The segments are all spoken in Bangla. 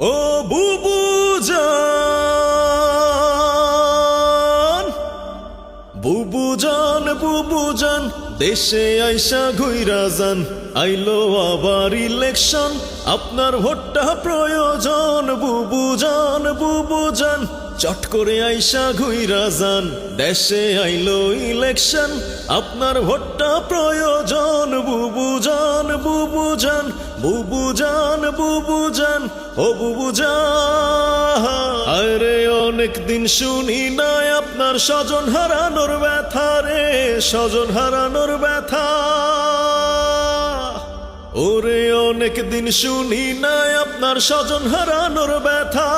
ও বুবু জান বুবু জান বুবু জান দেশে আইসা ঘুইরা যান। আইলো আবার ইলেকশন আপনার ভোটটা প্রয়োজন। বুবু জান বুবু জান চট করে আইসা ঘুইরা যান। দেশে আইলো ইলেকশন আপনার ভোটটা প্রয়োজন। বুবু জান বুবু জান বুবু জান ও বুবু জান আরে অনেক দিন শুনি নাই আপনার স্বজন হারানোর ব্যথা রে, স্বজন হারানোর ব্যথা। ওরে অনেক দিন শুনি নাই আপনার স্বজন হারানোর ব্যথা।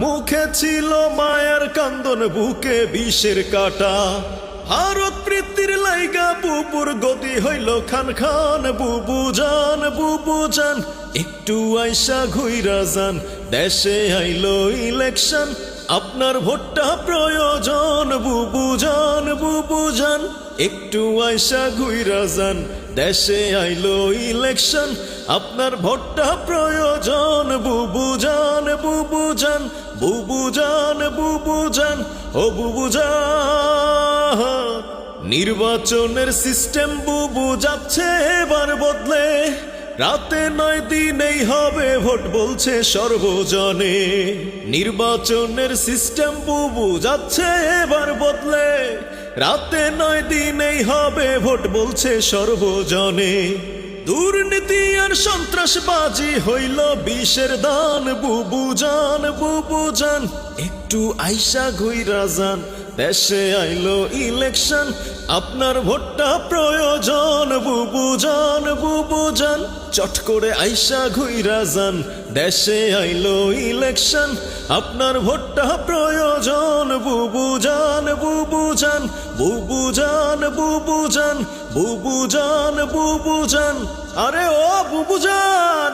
মুখে ছিল মায়ের কান্দন, বুকে বিষের কাটা। ভারত প্রীতির লাইগা বুবুর গতি হইল খান খান, বুবু জান বুবু জান। একটু আইসা ঘুইরা যান, দেশে আইলো ইলেকশন। আপনার ভোটটা প্রয়োজন, বুবু জান বুবু জান। একটু আইসা ঘুইরা যান, দেশে আইলো ইলেকশন। আপনার ভোটটা প্রয়োজন, বুবু জান বুবু জান। বুবু জান বুবু জান, ও বুবু জান। নির্বাচনের সিস্টেম বুবু যাচ্ছে এবার বদলে। রাতে নয় দিনেই হবে ভোট বলছে সর্বজনে। নির্বাচনের সিস্টেম বুবু যাচ্ছে এবার বদলে। রাতে নয় দিনেই হবে ভোট বলছে সর্বজনে। দুর্নীতি আর সন্ত্রাসবাজি হইল বিষের দান। বুবু জান বুবু জান একটু আইসা ঘুই যান। দেশে আইলো ইলেকশন আপনার ভোটটা প্রয়োজন, বুবু জান বুবু জান চট করে আইসা ঘুইরা যান, দেশে আইলো ইলেকশন আপনার ভোটটা প্রয়োজন, বুবু জান বুবু জান বুবু জান বুবু জান বুবু জান বুবু জান আরে ও বুবু জান